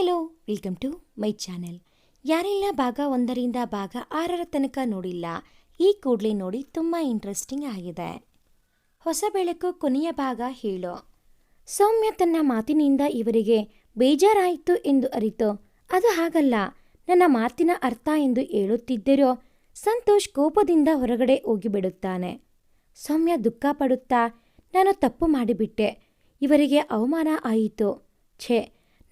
Hello, welcome to my channel. ಯಾರೆಲ್ಲ ಭಾಗ ಒಂದರಿಂದ ಭಾಗ ಆರರ ತನಕ ನೋಡಿಲ್ಲ, ಈ ಕೂಡಲೇ ನೋಡಿ ತುಂಬ ಇಂಟ್ರೆಸ್ಟಿಂಗ್ ಆಗಿದೆ. ಹೊಸ ಬೆಳಕು ಕೊನೆಯ ಭಾಗ ಹೇಳೋ. ಸೌಮ್ಯ ತನ್ನ ಮಾತಿನಿಂದ ಇವರಿಗೆ ಬೇಜಾರಾಯಿತು ಎಂದು ಅರಿತು, ಅದು ಹಾಗಲ್ಲ, ನನ್ನ ಮಾತಿನ ಅರ್ಥ ಎಂದು ಹೇಳುತ್ತಿದ್ದರೂ ಸಂತೋಷ್ ಕೋಪದಿಂದ ಹೊರಗಡೆ ಹೋಗಿಬಿಡುತ್ತಾನೆ. ಸೌಮ್ಯ ದುಃಖ ಪಡುತ್ತಾ, ನಾನು ತಪ್ಪು ಮಾಡಿಬಿಟ್ಟೆ, ಇವರಿಗೆ ಅವಮಾನ ಆಯಿತು, ಛೇ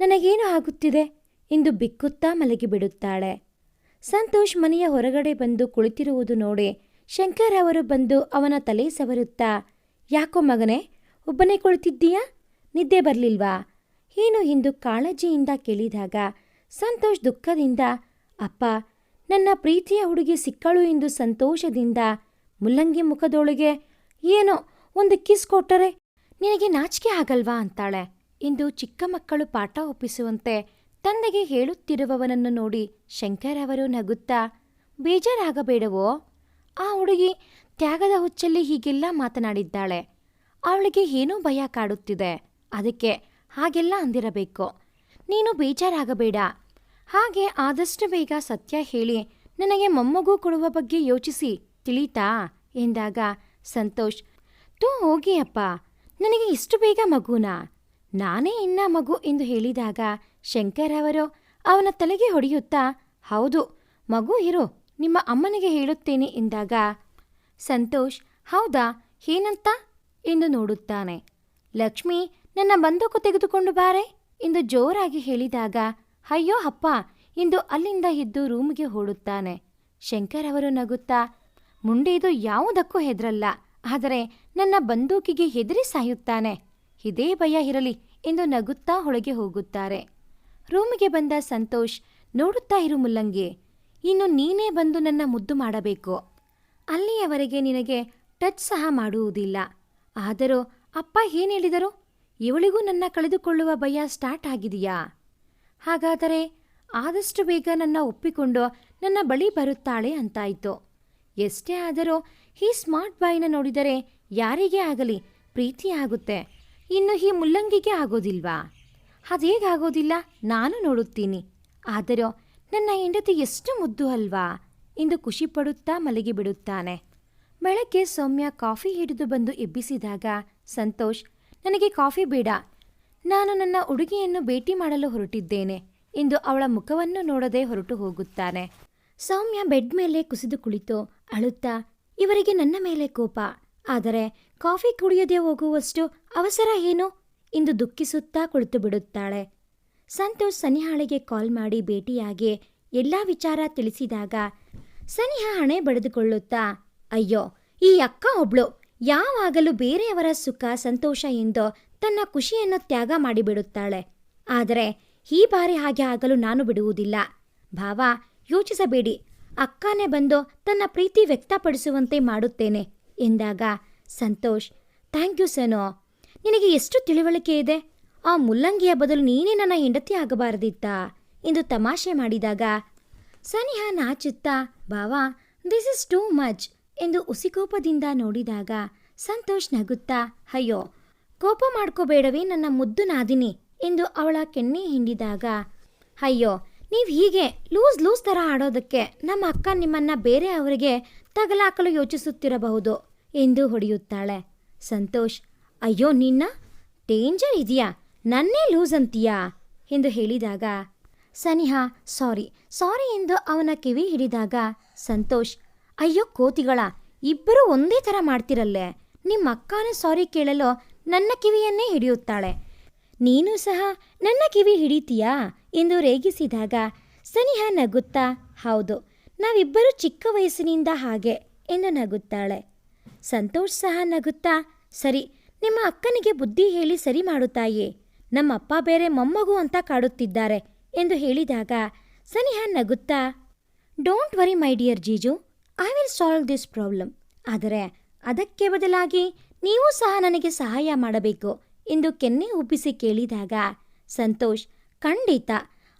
ನನಗೇನು ಆಗುತ್ತಿದೆ? ಎಂದು ಬಿಕ್ಕುತ್ತಾ ಮಲಗಿಬಿಡುತ್ತಾಳೆ. ಸಂತೋಷ್ ಮನೆಯ ಹೊರಗಡೆ ಬಂದು ಕುಳಿತಿರುವುದು ನೋಡಿ ಶಂಕರ್ ಅವರು ಬಂದು ಅವನ ತಲೆ ಸವರುತ್ತಾ, ಯಾಕೋ ಮಗನೇ, ಒಬ್ಬನೇ ಕುಳಿತಿದ್ದೀಯಾ? ನಿದ್ದೆ ಬರಲಿಲ್ವಾ? ಏನು ಎಂದು ಕಾಳಜಿಯಿಂದ ಕೇಳಿದಾಗ ಸಂತೋಷ್ ದುಃಖದಿಂದ, ಅಪ್ಪ, ನನ್ನ ಪ್ರೀತಿಯ ಹುಡುಗಿ ಸಿಕ್ಕಳು ಎಂದು ಸಂತೋಷದಿಂದ ಮುಲ್ಲಂಗಿ ಮುಖದೊಳಗೆ ಏನೋ ಒಂದು ಕಿಸ್ ಕೊಟ್ಟರೆ ನಿನಗೆ ನಾಚಿಕೆ ಆಗಲ್ವಾ? ಅಂತಾಳೆ. ಎಂದು ಚಿಕ್ಕ ಮಕ್ಕಳು ಪಾಠ ಒಪ್ಪಿಸುವಂತೆ ತಂದೆಗೆ ಹೇಳುತ್ತಿರುವವನನ್ನು ನೋಡಿ ಶಂಕರ್ ಅವರು ನಗುತ್ತಾ, ಬೇಜಾರಾಗಬೇಡವೋ? ಆ ಹುಡುಗಿ ತ್ಯಾಗದ ಹುಚ್ಚಲ್ಲಿ ಹೀಗೆಲ್ಲ ಮಾತನಾಡಿದ್ದಾಳೆ. ಅವಳಿಗೆ ಏನೋ ಭಯ ಕಾಡುತ್ತಿದೆ. ಅದಕ್ಕೆ ಹಾಗೆಲ್ಲ ಅಂದಿರಬೇಕು. ನೀನು ಬೇಜಾರಾಗಬೇಡ. ಹಾಗೆ ಆದಷ್ಟು ಬೇಗ ಸತ್ಯ ಹೇಳಿ ನನಗೆ ಮೊಮ್ಮಗು ಕೊಡುವ ಬಗ್ಗೆ ಯೋಚಿಸಿ, ತಿಳಿತಾ? ಎಂದಾಗ ಸಂತೋಷ್, ತೂ ಹೋಗಿ ಅಪ್ಪ. ನನಗೆ ಇಷ್ಟು ಬೇಗ ಮಗುನಾ? ನಾನೇ ಇನ್ನ ಮಗು ಎಂದು ಹೇಳಿದಾಗ ಶಂಕರ್ ಅವರು ಅವನ ತಲೆಗೆ ಹೊಡೆಯುತ್ತಾ, ಹೌದು, ಮಗು ಇರೋ, ನಿಮ್ಮ ಅಮ್ಮನಿಗೆ ಹೇಳುತ್ತೇನೆ ಎಂದಾಗ, ಸಂತೋಷ್, ಹೌದಾ, ಏನಂತ? ಎಂದು ನೋಡುತ್ತಾನೆ. ಲಕ್ಷ್ಮಿ, ನನ್ನ ಬಂದೂಕು ತೆಗೆದುಕೊಂಡು ಬಾರೆ ಎಂದು ಜೋರಾಗಿ ಹೇಳಿದಾಗ, ಅಯ್ಯೋ ಅಪ್ಪ ಎಂದು ಅಲ್ಲಿಂದ ಇದ್ದು ರೂಮಿಗೆ ಓಡುತ್ತಾನೆ. ಶಂಕರ್ ಅವರು ನಗುತ್ತಾ ಇದು ಯಾವುದಕ್ಕೂ ಹೆದರಲ್ಲ, ಆದರೆ ನನ್ನ ಬಂದೂಕಿಗೆ ಹೆದರಿ ಸಾಯುತ್ತಾನೆ. ಇದೇ ಭಯ ಇರಲಿ ಎಂದು ನಗುತ್ತಾ ಹೊಳಗೆ ಹೋಗುತ್ತಾರೆ. ರೂಮಿಗೆ ಬಂದ ಸಂತೋಷ್, ನೋಡುತ್ತಾ ಇರು ಮುಲ್ಲಂಗೆ, ಇನ್ನು ನೀನೇ ಬಂದು ನನ್ನ ಮುದ್ದು ಮಾಡಬೇಕು. ಅಲ್ಲಿಯವರೆಗೆ ನಿನಗೆ ಟಚ್ ಸಹ ಮಾಡುವುದಿಲ್ಲ. ಆದರೂ ಅಪ್ಪ ಏನು ಹೇಳಿದರು? ಇವಳಿಗೂ ನನ್ನ ಕಳೆದುಕೊಳ್ಳುವ ಭಯ ಸ್ಟಾರ್ಟ್ ಆಗಿದೆಯಾ? ಹಾಗಾದರೆ ಆದಷ್ಟು ಬೇಗ ನನ್ನ ಒಪ್ಪಿಕೊಂಡು ನನ್ನ ಬಳಿ ಬರುತ್ತಾಳೆ ಅಂತಾಯಿತು. ಎಷ್ಟೇ ಆದರೂ ಈ ಸ್ಮಾರ್ಟ್ ಬಾಯ್ನ ನೋಡಿದರೆ ಯಾರಿಗೇ ಆಗಲಿ ಪ್ರೀತಿ ಆಗುತ್ತೆ. ಇನ್ನು ಈ ಮುಲ್ಲಂಗಿಗೆ ಆಗೋದಿಲ್ವಾ? ಅದೇಗಾಗೋದಿಲ್ಲ ನಾನು ನೋಡುತ್ತೀನಿ. ಆದರೂ ನನ್ನ ಹೆಂಡತಿ ಎಷ್ಟು ಮುದ್ದು ಅಲ್ವಾ? ಎಂದು ಖುಷಿಪಡುತ್ತಾ ಮಲಗಿಬಿಡುತ್ತಾನೆ ಬೆಳಗ್ಗೆ ಸೌಮ್ಯ ಕಾಫಿ ಹಿಡಿದು ಬಂದು ಎಬ್ಬಿಸಿದಾಗ ಸಂತೋಷ್, ನನಗೆ ಕಾಫಿ ಬೇಡ. ನಾನು ನನ್ನ ಉಡುಗೆಯನ್ನು ಭೇಟಿ ಮಾಡಲು ಹೊರಟಿದ್ದೇನೆ. ಎಂದು ಅವಳ ಮುಖವನ್ನು ನೋಡದೆ ಹೊರಟು ಹೋಗುತ್ತಾನೆ. ಸೌಮ್ಯ ಬೆಡ್ ಮೇಲೆ ಕುಸಿದು ಕುಳಿತು ಅಳುತ್ತಾ, ಇವರಿಗೆ ನನ್ನ ಮೇಲೆ ಕೋಪ. ಆದರೆ ಕಾಫಿ ಕುಡಿಯದೆ ಹೋಗುವಷ್ಟು ಅವಸರ ಏನು? ಎಂದು ದುಃಖಿಸುತ್ತಾ ಕುಳಿತು ಬಿಡುತ್ತಾಳೆ. ಸಂತೋಷ್ ಸನಿಹಾಳಿಗೆ ಕಾಲ್ ಮಾಡಿ ಭೇಟಿಯಾಗಿ ಎಲ್ಲ ವಿಚಾರ ತಿಳಿಸಿದಾಗ ಸನಿಹ ಹಣೆ ಬಡಿದುಕೊಳ್ಳುತ್ತಾ, ಅಯ್ಯೋ, ಈ ಅಕ್ಕ ಒಬ್ಳು ಯಾವಾಗಲೂ ಬೇರೆಯವರ ಸುಖ, ಸಂತೋಷ ಎಂದು ತನ್ನ ಖುಷಿಯನ್ನು ತ್ಯಾಗ ಮಾಡಿಬಿಡುತ್ತಾಳೆ. ಆದರೆ ಈ ಬಾರಿ ಹಾಗೆ ಆಗಲು ನಾನು ಬಿಡುವುದಿಲ್ಲ. ಭಾವ, ಯೋಚಿಸಬೇಡಿ. ಅಕ್ಕನೇ ಬಂದು ತನ್ನ ಪ್ರೀತಿ ವ್ಯಕ್ತಪಡಿಸುವಂತೆ ಮಾಡುತ್ತೇನೆ ಎಂದಾಗ ಸಂತೋಷ್ ಥ್ಯಾಂಕ್ ಯು ಸನೋ. ನಿನಗೆ ಎಷ್ಟು ತಿಳುವಳಿಕೆ ಇದೆ? ಆ ಮುಲ್ಲಂಗಿಯ ಬದಲು ನೀನೇ ನನ್ನ ಹೆಂಡತಿ ಆಗಬಾರದಿತ್ತಾ? ಎಂದು ತಮಾಷೆ ಮಾಡಿದಾಗ, ಸನಿಹ ನಾಚುತ್ತಾ, ಬಾವಾ ದಿಸ್ ಇಸ್ ಟೂ ಮಚ್ ಎಂದು ಉಸಿಕೋಪದಿಂದ ನೋಡಿದಾಗ, ಸಂತೋಷ್ ನಗುತ್ತಾ, ಅಯ್ಯೋ, ಕೋಪ ಮಾಡ್ಕೋಬೇಡವೇ ನನ್ನ ಮುದ್ದು ನಾದಿನಿ ಎಂದು ಅವಳ ಕೆನ್ನೆ ಹಿಂಡಿದಾಗ, ಅಯ್ಯೋ, ನೀವು ಹೀಗೆ ಲೂಸ್ ಲೂಸ್ ಥರ ಆಡೋದಕ್ಕೆ ನಮ್ಮ ಅಕ್ಕ ನಿಮ್ಮನ್ನು ಬೇರೆ ಅವರಿಗೆ ತಗಲಾಕಲು ಯೋಚಿಸುತ್ತಿರಬಹುದು. ಎಂದು ಹೊಡೆಯುತ್ತಾಳೆ. ಸಂತೋಷ್, ಅಯ್ಯೋ, ನಿನ್ನ ಡೇಂಜರ್ ಇದೆಯಾ? ನನ್ನೇ ಲೂಸ್ ಅಂತೀಯಾ? ಎಂದು ಹೇಳಿದಾಗ, ಸನಿಹಾ ಸಾರಿ ಸಾರಿ ಎಂದು ಅವನ ಕಿವಿ ಹಿಡಿದಾಗ ಸಂತೋಷ್, ಅಯ್ಯೋ, ಕೋತಿಗಳ, ಇಬ್ಬರು ಒಂದೇ ಥರ ಮಾಡ್ತಿರಲ್ಲೇ? ನಿಮ್ಮ ಅಕ್ಕನ ಸಾರಿ ಕೇಳಲು ನನ್ನ ಕಿವಿಯನ್ನೇ ಹಿಡಿಯುತ್ತಾಳೆ. ನೀನು ಸಹ ನನ್ನ ಕಿವಿ ಹಿಡಿತೀಯಾ? ಎಂದು ರೇಗಿಸಿದಾಗ ಸನಿಹಾ ನಗುತ್ತಾ, ಹೌದು, ನಾವಿಬ್ಬರು ಚಿಕ್ಕ ವಯಸ್ಸಿನಿಂದ ಹಾಗೆ, ಎಂದು ನಗುತ್ತಾಳೆ. ಸಂತೋಷ್ ಸಹ ನಗುತ್ತಾ, ಸರಿ, ನಿಮ್ಮ ಅಕ್ಕನಿಗೆ ಬುದ್ಧಿ ಹೇಳಿ ಸರಿ ಮಾಡುತ್ತಾಯೇ? ನಮ್ಮಪ್ಪ ಬೇರೆ ಮೊಮ್ಮಗು ಅಂತ ಕಾಡುತ್ತಿದ್ದಾರೆ, ಎಂದು ಹೇಳಿದಾಗ ಸನಿಹ ನಗುತ್ತಾ don't worry my dear jiju I will solve this problem ಆದರೆ ಅದಕ್ಕೆ ಬದಲಾಗಿ ನೀವು ಸಹ ನನಗೆ ಸಹಾಯ ಮಾಡಬೇಕು, ಎಂದು ಕೆನ್ನೆ ಉಬ್ಬಿಸಿ ಕೇಳಿದಾಗ ಸಂತೋಷ್, ಖಂಡಿತ,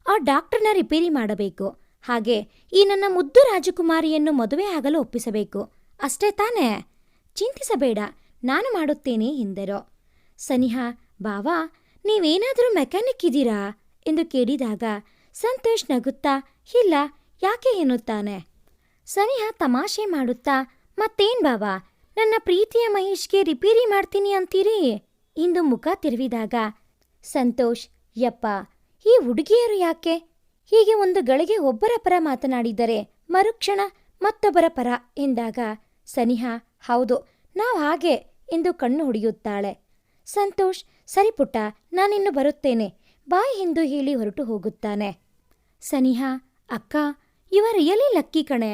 ಆ ಡಾಕ್ಟರ್ನ ರಿಪೇರಿ ಮಾಡಬೇಕು. ಹಾಗೆ ಈ ನನ್ನ ಮುದ್ದು ರಾಜಕುಮಾರಿಯನ್ನು ಮದುವೆ ಆಗಲು ಒಪ್ಪಿಸಬೇಕು. ಅಷ್ಟೇ ತಾನೇ? ಚಿಂತಿಸಬೇಡ, ನಾನು ಮಾಡುತ್ತೇನೆ ಎಂದರು. ಸನಿಹಾ, ಬಾವಾ, ನೀವೇನಾದರೂ ಮೆಕ್ಯಾನಿಕ್ ಇದ್ದೀರಾ? ಎಂದು ಕೇಳಿದಾಗ ಸಂತೋಷ್ ನಗುತ್ತಾ, ಇಲ್ಲ, ಯಾಕೆ? ಎನ್ನುತ್ತಾನೆ. ಸನಿಹ ತಮಾಷೆ ಮಾಡುತ್ತಾ, ಮತ್ತೇನ್ ಬಾಬಾ ನನ್ನ ಪ್ರೀತಿಯ ಮಹೇಶ್ಗೆ ರಿಪೇರಿ ಮಾಡ್ತೀನಿ ಅಂತೀರಿ? ಇಂದು ಮುಖ ತಿರುವಿದಾಗ, ಸಂತೋಷ್, ಯಪ್ಪ, ಈ ಹುಡುಗಿಯರು ಯಾಕೆ? ಹೀಗೆ ಒಂದು ಗಳಿಗೆ ಒಬ್ಬರ ಪರ ಮಾತನಾಡಿದರೆ ಮರುಕ್ಷಣ ಮತ್ತೊಬ್ಬರ ಪರ ಎಂದಾಗ, ಸನಿಹ ಹೌದು, ನಾವು ಹಾಗೆ ಎಂದು ಕಣ್ಣು ಹುಡಿಯುತ್ತಾಳೆ. ಸಂತೋಷ್, ಸರಿ ಪುಟ್ಟ, ನಾನಿನ್ನು ಬರುತ್ತೇನೆ. ಬಾಯ್ ಎಂದು ಹೇಳಿ ಹೊರಟು ಹೋಗುತ್ತಾನೆ. ಸನಿಹ, ಅಕ್ಕ, ಇವ ರಿಯಲಿ ಲಕ್ಕಿ ಕಣೆ.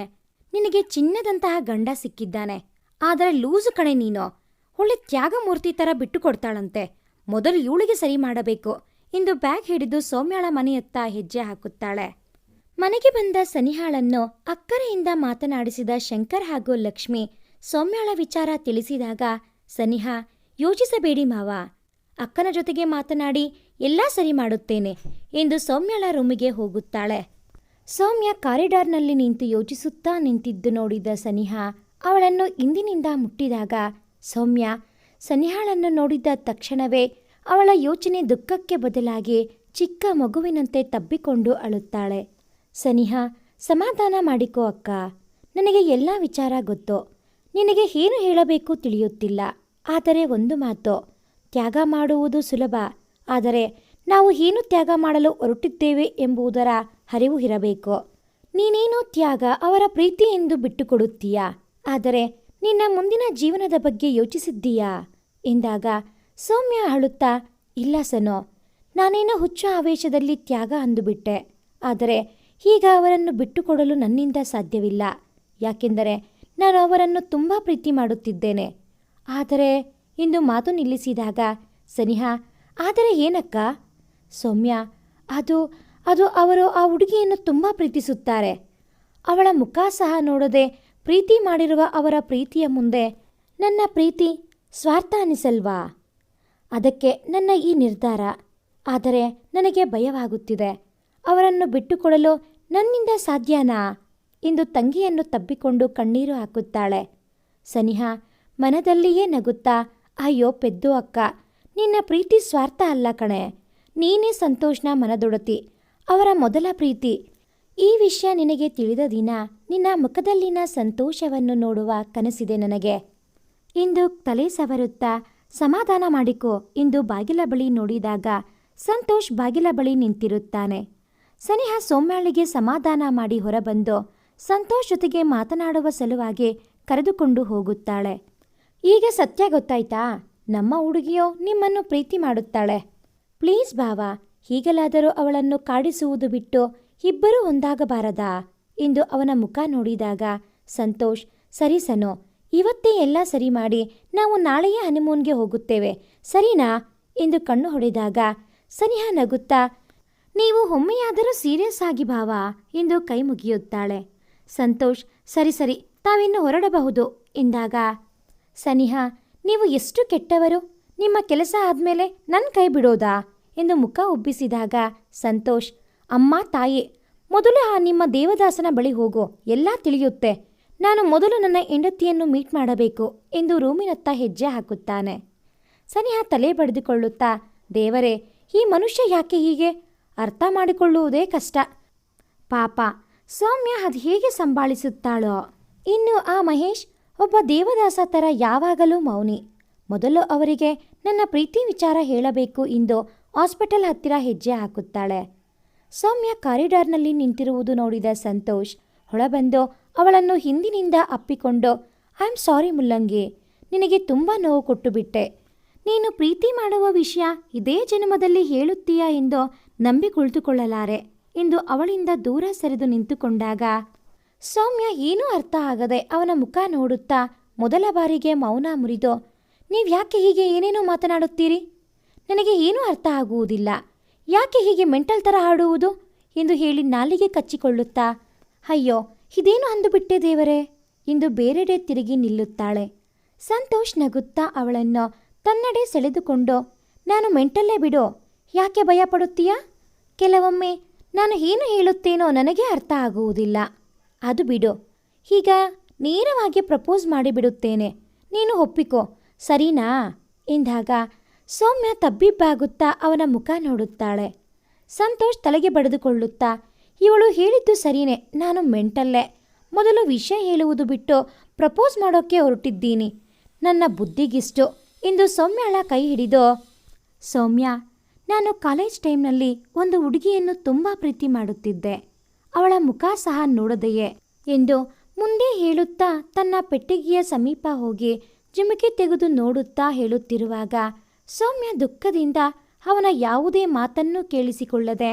ನಿನಗೆ ಚಿನ್ನದಂತಹ ಗಂಡ ಸಿಕ್ಕಿದ್ದಾನೆ. ಆದರೆ ಲೂಸು ಕಣೆ ನೀನು. ಒಳ್ಳೆ ತ್ಯಾಗಮೂರ್ತಿ ಥರ ಬಿಟ್ಟು ಕೊಡ್ತಾಳಂತೆ ಮೊದಲು ಇವಳಿಗೆ ಸರಿ ಮಾಡಬೇಕು. ಎಂದು ಬ್ಯಾಗ್ ಹಿಡಿದು ಸೌಮ್ಯಾಳ ಮನೆಯತ್ತ ಹೆಜ್ಜೆ ಹಾಕುತ್ತಾಳೆ. ಮನೆಗೆ ಬಂದ ಸನಿಹಾಳನ್ನು ಅಕ್ಕರೆಯಿಂದ ಮಾತನಾಡಿಸಿದ ಶಂಕರ್ ಹಾಗೂ ಲಕ್ಷ್ಮಿ ಸೌಮ್ಯಾಳ ವಿಚಾರ ತಿಳಿಸಿದಾಗ, ಸನಿಹ, ಯೋಚಿಸಬೇಡಿ ಮಾವ. ಅಕ್ಕನ ಜೊತೆಗೆ ಮಾತನಾಡಿ ಎಲ್ಲ ಸರಿ ಮಾಡುತ್ತೇನೆ ಎಂದು ಸೌಮ್ಯಳ ರೂಮಿಗೆ ಹೋಗುತ್ತಾಳೆ. ಸೌಮ್ಯ ಕಾರಿಡಾರ್ನಲ್ಲಿ ನಿಂತು ಯೋಚಿಸುತ್ತಾ ನಿಂತಿದ್ದು ನೋಡಿದ ಸನಿಹ, ಅವಳನ್ನು ಇಂದಿನಿಂದ ಮುಟ್ಟಿದಾಗ, ಸೌಮ್ಯ, ಸನಿಹಾಳನ್ನು ನೋಡಿದ ತಕ್ಷಣವೇ ಅವಳ ಯೋಚನೆ ದುಃಖಕ್ಕೆ ಬದಲಾಗಿ ಚಿಕ್ಕ ಮಗುವಿನಂತೆ ತಬ್ಬಿಕೊಂಡು ಅಳುತ್ತಾಳೆ. ಸನಿಹ, ಸಮಾಧಾನ ಮಾಡಿಕೋ ಅಕ್ಕ. ನನಗೆ ಎಲ್ಲ ವಿಚಾರ ಗೊತ್ತು. ನಿನಗೆ ಏನು ಹೇಳಬೇಕು ತಿಳಿಯುತ್ತಿಲ್ಲ. ಆದರೆ ಒಂದು ಮಾತು, ತ್ಯಾಗ ಮಾಡುವುದು ಸುಲಭ, ಆದರೆ ನಾವು ಏನು ತ್ಯಾಗ ಮಾಡಲು ಹೊರಟಿದ್ದೇವೆ ಎಂಬುದರ ಅರಿವು ಇರಬೇಕು. ನೀನೇನು ತ್ಯಾಗ ಅವರ ಪ್ರೀತಿ ಎಂದು ಬಿಟ್ಟುಕೊಡುತ್ತೀಯಾ? ಆದರೆ ನಿನ್ನ ಮುಂದಿನ ಜೀವನದ ಬಗ್ಗೆ ಯೋಚಿಸಿದ್ದೀಯಾ? ಎಂದಾಗ, ಸೌಮ್ಯ ಅಳುತ್ತಾ, ಇಲ್ಲ ಸನೋ, ನಾನೇನೋ ಹುಚ್ಚ ಆವೇಶದಲ್ಲಿ ತ್ಯಾಗ ಅಂದುಬಿಟ್ಟೆ, ಆದರೆ ಈಗ ಅವರನ್ನು ಬಿಟ್ಟುಕೊಡಲು ನನ್ನಿಂದ ಸಾಧ್ಯವಿಲ್ಲ. ಯಾಕೆಂದರೆ ನಾನು ಅವರನ್ನು ತುಂಬ ಪ್ರೀತಿ ಮಾಡುತ್ತಿದ್ದೇನೆ. ಆದರೆ ಇಂದು ಮಾತು ನಿಲ್ಲಿಸಿದಾಗ, ಸನಿಹ, ಆದರೆ ಏನಕ್ಕ? ಸೌಮ್ಯ, ಅದು ಅದು ಅವರು ಆ ಹುಡುಗಿಯನ್ನು ತುಂಬ ಪ್ರೀತಿಸುತ್ತಾರೆ. ಅವಳ ಮುಖ ಸಹ ನೋಡದೆ ಪ್ರೀತಿ ಮಾಡಿರುವ ಅವರ ಪ್ರೀತಿಯ ಮುಂದೆ ನನ್ನ ಪ್ರೀತಿ ಸ್ವಾರ್ಥ ಅನಿಸಲ್ವಾ? ಅದಕ್ಕೆ ನನ್ನ ಈ ನಿರ್ಧಾರ. ಆದರೆ ನನಗೆ ಭಯವಾಗುತ್ತಿದೆ. ಅವರನ್ನು ಬಿಟ್ಟುಕೊಡಲು ನನ್ನಿಂದ ಸಾಧ್ಯನಾ? ಎಂದು ತಂಗಿಯನ್ನು ತಬ್ಬಿಕೊಂಡು ಕಣ್ಣೀರು ಹಾಕುತ್ತಾಳೆ. ಸನಿಹ, ಮನದಲ್ಲಿಯೇ ನಗುತ್ತಾ, ಅಯ್ಯೋ ಪೆದ್ದು ಅಕ್ಕ, ನಿನ್ನ ಪ್ರೀತಿ ಸ್ವಾರ್ಥ ಅಲ್ಲ ಕಣೆ. ನೀನೇ ಸಂತೋಷ್ನ ಮನದೊಡತಿ, ಅವರ ಮೊದಲ ಪ್ರೀತಿ. ಈ ವಿಷಯ ನಿನಗೆ ತಿಳಿದ ದಿನ ನಿನ್ನ ಮುಖದಲ್ಲಿನ ಸಂತೋಷವನ್ನು ನೋಡುವ ಕನಸಿದೆ ನನಗೆ. ಇಂದು ತಲೆ ಸವರುತ್ತಾ, ಸಮಾಧಾನ ಮಾಡಿಕೋ. ಇಂದು ಬಾಗಿಲ ಬಳಿ ನೋಡಿದಾಗ ಸಂತೋಷ್ ಬಾಗಿಲ ಬಳಿ ನಿಂತಿರುತ್ತಾನೆ. ಸನಿಹ ಸೋಮ್ಯಾಳಿಗೆ ಸಮಾಧಾನ ಮಾಡಿ ಹೊರಬಂದು ಸಂತೋಷ್ ಜೊತೆಗೆ ಮಾತನಾಡುವ ಸಲುವಾಗಿ ಕರೆದುಕೊಂಡು ಹೋಗುತ್ತಾಳೆ. ಈಗ ಸತ್ಯ ಗೊತ್ತಾಯ್ತಾ? ನಮ್ಮ ಹುಡುಗಿಯೋ ನಿಮ್ಮನ್ನು ಪ್ರೀತಿ ಮಾಡುತ್ತಾಳೆ. ಪ್ಲೀಸ್ ಭಾವ, ಹೀಗಲಾದರೂ ಅವಳನ್ನು ಕಾಡಿಸುವುದು ಬಿಟ್ಟು ಇಬ್ಬರೂ ಒಂದಾಗಬಾರದಾ? ಎಂದು ಅವನ ಮುಖ ನೋಡಿದಾಗ ಸಂತೋಷ್, ಸರಿ ಸನೋ, ಇವತ್ತೇ ಎಲ್ಲ ಸರಿ ಮಾಡಿ ನಾವು ನಾಳೆಯೇ ಹನಿಮೂನ್ಗೆ ಹೋಗುತ್ತೇವೆ, ಸರಿನಾ? ಎಂದು ಕಣ್ಣು ಹೊಡೆದಾಗ ಸನಿಹ ನಗುತ್ತಾ, ನೀವು ಒಮ್ಮೆಯಾದರೂ ಸೀರಿಯಸ್ ಆಗಿ ಭಾವ, ಎಂದು ಕೈ ಮುಗಿಯುತ್ತಾಳೆ. ಸಂತೋಷ್, ಸರಿ ಸರಿ, ತಾವಿನ್ನು ಹೊರಡಬಹುದು, ಎಂದಾಗ, ಸನಿಹ, ನೀವು ಎಷ್ಟು ಕೆಟ್ಟವರು? ನಿಮ್ಮ ಕೆಲಸ ಆದಮೇಲೆ ನನ್ನ ಕೈ ಬಿಡೋದಾ? ಎಂದು ಮುಖ ಉಬ್ಬಿಸಿದಾಗ, ಸಂತೋಷ್, ಅಮ್ಮ, ತಾಯಿ, ಮೊದಲು ಆ ನಿಮ್ಮ ದೇವದಾಸನ ಬಳಿ ಹೋಗು, ಎಲ್ಲ ತಿಳಿಯುತ್ತೆ. ನಾನು ಮೊದಲು ನನ್ನ ಹೆಂಡತಿಯನ್ನು ಮೀಟ್ ಮಾಡಬೇಕು, ಎಂದು ರೂಮಿನತ್ತ ಹೆಜ್ಜೆ ಹಾಕುತ್ತಾನೆ. ಸನಿಹ ತಲೆ ಬಡಿದುಕೊಳ್ಳುತ್ತಾ, ದೇವರೇ, ಈ ಮನುಷ್ಯ ಯಾಕೆ ಹೀಗೆ? ಅರ್ಥ ಮಾಡಿಕೊಳ್ಳುವುದೇ ಕಷ್ಟ. ಪಾಪ ಸೌಮ್ಯ ಅದು ಹೇಗೆ ಸಂಭಾಳಿಸುತ್ತಾಳೋ? ಇನ್ನು ಆ ಮಹೇಶ್ ಒಬ್ಬ ದೇವದಾಸ ಥರ ಯಾವಾಗಲೂ ಮೌನಿ. ಮೊದಲು ಅವರಿಗೆ ನನ್ನ ಪ್ರೀತಿ ವಿಚಾರ ಹೇಳಬೇಕು ಎಂದು ಹಾಸ್ಪಿಟಲ್ ಹತ್ತಿರ ಹೆಜ್ಜೆ ಹಾಕುತ್ತಾಳೆ. ಸೌಮ್ಯ ಕಾರಿಡಾರ್ನಲ್ಲಿ ನಿಂತಿರುವುದು ನೋಡಿದ ಸಂತೋಷ್ ಹೊಳಬಂದು ಅವಳನ್ನು ಹಿಂದಿನಿಂದ ಅಪ್ಪಿಕೊಂಡು ಐ ಆಮ್ ಸಾರಿ ಮುಲ್ಲಂಗಿ, ನಿನಗೆ ತುಂಬ ನೋವು ಕೊಟ್ಟುಬಿಟ್ಟೆ. ನೀನು ಪ್ರೀತಿ ಮಾಡುವ ವಿಷಯ ಇದೇ ಜನ್ಮದಲ್ಲಿ ಹೇಳುತ್ತೀಯಾ? ಎಂದು ನಂಬಿ ಕುಳಿತುಕೊಳ್ಳಲಾರೆ ಎಂದು ಅವಳಿಂದ ದೂರ ಸರಿದು ನಿಂತುಕೊಂಡಾಗ, ಸೌಮ್ಯ, ಏನೂ ಅರ್ಥ ಆಗದೆ ಅವನ ಮುಖ ನೋಡುತ್ತಾ ಮೊದಲ ಬಾರಿಗೆ ಮೌನ ಮುರಿದು ನೀವ್ಯಾಕೆ ಹೀಗೆ ಏನೇನೋ ಮಾತನಾಡುತ್ತೀರಿ? ನನಗೆ ಏನೂ ಅರ್ಥ ಆಗುವುದಿಲ್ಲ. ಯಾಕೆ ಹೀಗೆ ಮೆಂಟಲ್ ಥರ ಹಾಡುವುದು? ಎಂದು ಹೇಳಿ ನಾಲಿಗೆ ಕಚ್ಚಿಕೊಳ್ಳುತ್ತಾ, ಅಯ್ಯೋ, ಇದೇನು ಅಂದುಬಿಟ್ಟೆ ದೇವರೇ? ಎಂದು ಬೇರೆಡೆ ತಿರುಗಿ ನಿಲ್ಲುತ್ತಾಳೆ. ಸಂತೋಷ್ ನಗುತ್ತಾ ಅವಳನ್ನು ತನ್ನಡೆ ಸೆಳೆದುಕೊಂಡು, ನಾನು ಮೆಂಟಲ್ಲೇ ಬಿಡು. ಯಾಕೆ ಭಯಪಡುತ್ತೀಯಾ ಕೆಲವೊಮ್ಮೆ ನಾನು ಏನು ಹೇಳುತ್ತೇನೋ ನನಗೆ ಅರ್ಥ ಆಗುವುದಿಲ್ಲ. ಅದು ಬಿಡು. ಈಗ ನೇರವಾಗಿ ಪ್ರಪೋಸ್ ಮಾಡಿಬಿಡುತ್ತೇನೆ. ನೀನು ಒಪ್ಪಿಕೋ. ಸರಿನಾ? ಎಂದಾಗ ಸೌಮ್ಯ ತಬ್ಬಿಬ್ಬಾಗುತ್ತಾ ಅವನ ಮುಖ ನೋಡುತ್ತಾಳೆ. ಸಂತೋಷ್ ತಲೆಗೆ ಬಡಿದುಕೊಳ್ಳುತ್ತಾ, ಇವಳು ಹೇಳಿದ್ದು ಸರಿನೇ, ನಾನು ಮೆಂಟಲ್ಲೇ. ಮೊದಲು ವಿಷಯ ಹೇಳುವುದು ಬಿಟ್ಟು ಪ್ರಪೋಸ್ ಮಾಡೋಕ್ಕೆ ಹೊರಟಿದ್ದೀನಿ. ನನ್ನ ಬುದ್ಧಿಗಿಷ್ಟು. ಇಂದು ಸೌಮ್ಯಳ ಕೈ ಹಿಡಿದು, ಸೌಮ್ಯ ನಾನು ಕಾಲೇಜ್ ಟೈಮ್ನಲ್ಲಿ ಒಂದು ಹುಡುಗಿಯನ್ನು ತುಂಬ ಪ್ರೀತಿ ಮಾಡುತ್ತಿದ್ದೆ. ಅವಳ ಮುಖ ಸಹ ನೋಡದೆಯೇ ಎಂದು ಮುಂದೆ ಹೇಳುತ್ತಾ ತನ್ನ ಪೆಟ್ಟಿಗೆಯ ಸಮೀಪ ಹೋಗಿ ಜುಮುಕಿ ತೆಗೆದು ನೋಡುತ್ತಾ ಹೇಳುತ್ತಿರುವಾಗ ಸೌಮ್ಯ ದುಃಖದಿಂದ ಅವನ ಯಾವುದೇ ಮಾತನ್ನೂ ಕೇಳಿಸಿಕೊಳ್ಳದೆ,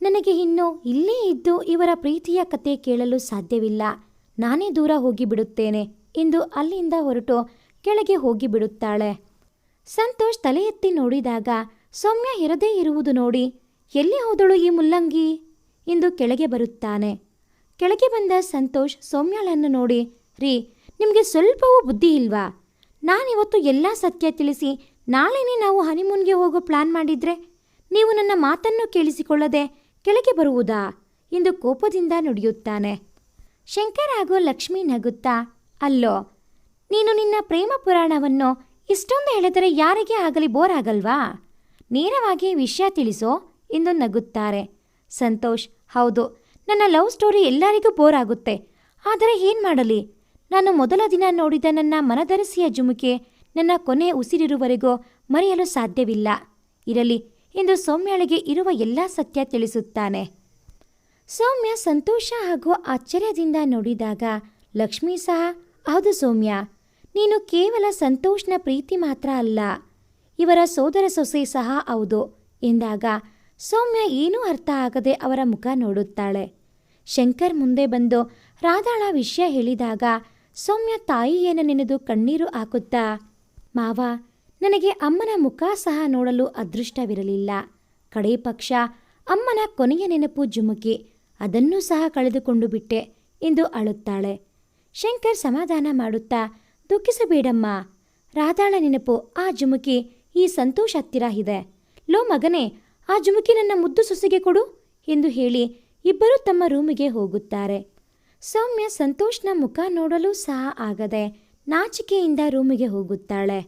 ನನಗೆ ಇನ್ನು ಇಲ್ಲೇ ಇದ್ದು ಇವರ ಪ್ರೀತಿಯ ಕತೆ ಕೇಳಲು ಸಾಧ್ಯವಿಲ್ಲ. ನಾನೇ ದೂರ ಹೋಗಿಬಿಡುತ್ತೇನೆ ಎಂದು ಅಲ್ಲಿಂದ ಹೊರಟು ಕೆಳಗೆ ಹೋಗಿಬಿಡುತ್ತಾಳೆ. ಸಂತೋಷ್ ತಲೆ ಎತ್ತಿ ನೋಡಿದಾಗ ಸೌಮ್ಯ ಇರದೇ ಇರುವುದು ನೋಡಿ, ಎಲ್ಲಿ ಹೋದಳು ಈ ಮುಲ್ಲಂಗಿ? ಎಂದು ಕೆಳಗೆ ಬರುತ್ತಾನೆ. ಕೆಳಗೆ ಬಂದ ಸಂತೋಷ್ ಸೌಮ್ಯಳನ್ನು ನೋಡಿ, ರೀ, ನಿಮಗೆ ಸ್ವಲ್ಪವೂ ಬುದ್ಧಿ ಇಲ್ವಾ? ನಾನಿವತ್ತು ಎಲ್ಲ ಸತ್ಯ ತಿಳಿಸಿ ನಾಳೆನೇ ನಾವು ಹನಿಮೂನ್ಗೆ ಹೋಗೋ ಪ್ಲಾನ್ ಮಾಡಿದ್ರೆ, ನೀವು ನನ್ನ ಮಾತನ್ನು ಕೇಳಿಸಿಕೊಳ್ಳದೆ ಕೆಳಗೆ ಬರುವುದಾ? ಎಂದು ಕೋಪದಿಂದ ನುಡಿಯುತ್ತಾನೆ. ಶಂಕರ್ ಹಾಗೂ ಲಕ್ಷ್ಮಿ ನಗುತ್ತಾ, ಅಲ್ಲೋ, ನೀನು ನಿನ್ನ ಪ್ರೇಮ ಪುರಾಣವನ್ನು ಇಷ್ಟೊಂದು ಹೇಳಿದರೆ ಯಾರಿಗೆ ಆಗಲಿ ಬೋರ್ ಆಗಲ್ವಾ? ನೇರವಾಗಿ ವಿಷಯ ತಿಳಿಸೋ ಎಂದು ನಗುತ್ತಾರೆ. ಸಂತೋಷ್, ಹೌದು, ನನ್ನ ಲವ್ ಸ್ಟೋರಿ ಎಲ್ಲರಿಗೂ ಬೋರ್ ಆಗುತ್ತೆ. ಆದರೆ ಏನು ಮಾಡಲಿ? ನಾನು ಮೊದಲ ದಿನ ನೋಡಿದ ನನ್ನ ಮನದರಸಿಯ ಜುಮುಕೆ ನನ್ನ ಕೊನೆ ಉಸಿರಿರುವರೆಗೂ ಮರೆಯಲು ಸಾಧ್ಯವಿಲ್ಲ. ಇರಲಿ ಎಂದು ಸೌಮ್ಯಳಿಗೆ ಇರುವ ಎಲ್ಲ ಸತ್ಯ ತಿಳಿಸುತ್ತಾನೆ. ಸೌಮ್ಯ ಸಂತೋಷ ಹಾಗೂ ಆಶ್ಚರ್ಯದಿಂದ ನೋಡಿದಾಗ, ಲಕ್ಷ್ಮಿ ಸಹ, ಹೌದು ಸೌಮ್ಯ, ನೀನು ಕೇವಲ ಸಂತೋಷ್ನ ಪ್ರೀತಿ ಮಾತ್ರ ಅಲ್ಲ. ಇವರ ಸೋದರ ಸೊಸೆ ಸಹ ಹೌದು. ಎಂದಾಗ ಸೌಮ್ಯ ಏನೂ ಅರ್ಥ ಆಗದೆ ಅವರ ಮುಖ ನೋಡುತ್ತಾಳೆ. ಶಂಕರ್ ಮುಂದೆ ಬಂದು ರಾಧಾಳ ವಿಷಯ ಹೇಳಿದಾಗ ಸೌಮ್ಯ ತಾಯಿಯನ್ನು ನೆನೆದು ಕಣ್ಣೀರು ಹಾಕುತ್ತಾ, ಮಾವ, ನನಗೆ ಅಮ್ಮನ ಮುಖ ಸಹ ನೋಡಲು ಅದೃಷ್ಟವಿರಲಿಲ್ಲ. ಕಡೇ ಪಕ್ಷ ಅಮ್ಮನ ಕೊನೆಯ ನೆನಪು ಜುಮುಕಿ, ಅದನ್ನೂ ಸಹ ಕಳೆದುಕೊಂಡು ಬಿಟ್ಟೆ ಎಂದು ಅಳುತ್ತಾಳೆ. ಶಂಕರ್ ಸಮಾಧಾನ ಮಾಡುತ್ತಾ, ದುಃಖಿಸಬೇಡಮ್ಮ. ರಾಧಾಳ ನೆನಪು ಆ ಜುಮುಕಿ ಈ ಸಂತೋಷ್ ಹತ್ತಿರ ಇದೆ. ಲೋ ಮಗನೇ, ಆ ಜುಮುಕಿ ನನ್ನ ಮುದ್ದು ಸೊಸೆಗೆ ಕೊಡು ಎಂದು ಹೇಳಿ ಇಬ್ಬರೂ ತಮ್ಮ ರೂಮಿಗೆ ಹೋಗುತ್ತಾರೆ. ಸೌಮ್ಯ ಸಂತೋಷ್ನ ಮುಖ ನೋಡಲು ಸಹ ಆಗದೆ ನಾಚಿಕೆಯಿಂದ ರೂಮಿಗೆ ಹೋಗುತ್ತಾಳೆ.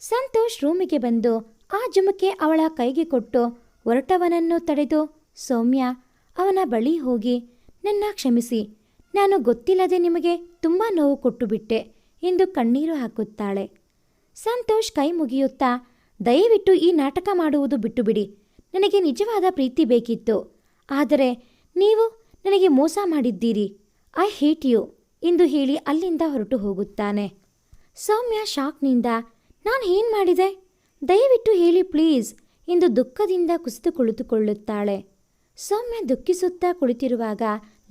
ಸಂತೋಷ್ ರೂಮಿಗೆ ಬಂದು ಆ ಜುಮುಕೆ ಅವಳ ಕೈಗೆ ಕೊಟ್ಟು ಹೊರಟವನನ್ನು ತಡೆದು, ಸೌಮ್ಯ, ಅವನ ಬಳಿ ಹೋಗಿ, ನನ್ನ ಕ್ಷಮಿಸಿ, ನಾನು ಗೊತ್ತಿಲ್ಲದೆ ನಿಮಗೆ ತುಂಬ ನೋವು ಕೊಟ್ಟುಬಿಟ್ಟೆ ಎಂದು ಕಣ್ಣೀರು ಹಾಕುತ್ತಾಳೆ. ಸಂತೋಷ್ ಕೈ ಮುಗಿಯುತ್ತಾ, ದಯವಿಟ್ಟು ಈ ನಾಟಕ ಮಾಡುವುದು ಬಿಟ್ಟುಬಿಡಿ. ನನಗೆ ನಿಜವಾದ ಪ್ರೀತಿ ಬೇಕಿತ್ತು. ಆದರೆ ನೀವು ನನಗೆ ಮೋಸ ಮಾಡಿದ್ದೀರಿ. ಐ ಹೇಟ್ ಯು, ಎಂದು ಹೇಳಿ ಅಲ್ಲಿಂದ ಹೊರಟು ಹೋಗುತ್ತಾನೆ. ಸೌಮ್ಯ ಶಾಕ್ನಿಂದ, ನಾನು ಏನು ಮಾಡಿದೆ? ದಯವಿಟ್ಟು ಹೇಳಿ ಪ್ಲೀಸ್, ಎಂದು ದುಃಖದಿಂದ ಕುಸಿದು ಕುಳಿತುಕೊಳ್ಳುತ್ತಾಳೆ. ಸೌಮ್ಯ ದುಃಖಿಸುತ್ತಾ ಕುಳಿತಿರುವಾಗ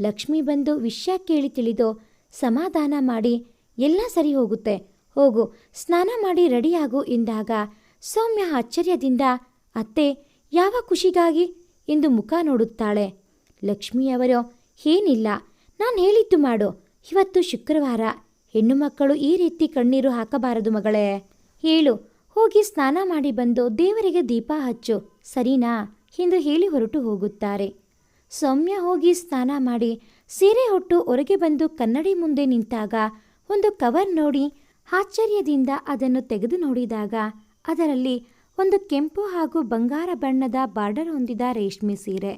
ಲಕ್ಷ್ಮಿ ಬಂದು ವಿಷಯ ಕೇಳಿ ತಿಳಿದು ಸಮಾಧಾನ ಮಾಡಿ, ಎಲ್ಲ ಸರಿ ಹೋಗುತ್ತೆ. ಹೋಗು, ಸ್ನಾನ ಮಾಡಿ ರೆಡಿಯಾಗು ಎಂದಾಗ ಸೌಮ್ಯ ಆಶ್ಚರ್ಯದಿಂದ, ಅತ್ತೆ, ಯಾವ ಖುಷಿಗಾಗಿ? ಎಂದು ಮುಖ ನೋಡುತ್ತಾಳೆ. ಲಕ್ಷ್ಮಿಯವರು ಏನಿಲ್ಲ, ನಾನು ಹೇಳಿದ್ದು ಮಾಡು. ಇವತ್ತು ಶುಕ್ರವಾರ. ಹೆಣ್ಣು ಮಕ್ಕಳು ಈ ರೀತಿ ಕಣ್ಣೀರು ಹಾಕಬಾರದು ಮಗಳೇ. ಹೇಳು, ಹೋಗಿ ಸ್ನಾನ ಮಾಡಿ ಬಂದು ದೇವರಿಗೆ ದೀಪ ಹಚ್ಚು, ಸರಿನಾ? ಎಂದು ಹೇಳಿ ಹೊರಟು ಹೋಗುತ್ತಾರೆ. ಸೌಮ್ಯ ಹೋಗಿ ಸ್ನಾನ ಮಾಡಿ ಸೀರೆ ಹೊಟ್ಟು ಹೊರಗೆ ಬಂದು ಕನ್ನಡಿ ಮುಂದೆ ನಿಂತಾಗ ಒಂದು ಕವರ್ ನೋಡಿ ಆಶ್ಚರ್ಯದಿಂದ ಅದನ್ನು ತೆಗೆದು ನೋಡಿದಾಗ ಅದರಲ್ಲಿ ಒಂದು ಕೆಂಪು ಹಾಗೂ ಬಂಗಾರ ಬಣ್ಣದ ಬಾರ್ಡರ್ ಹೊಂದಿದ ರೇಷ್ಮೆ ಸೀರೆ,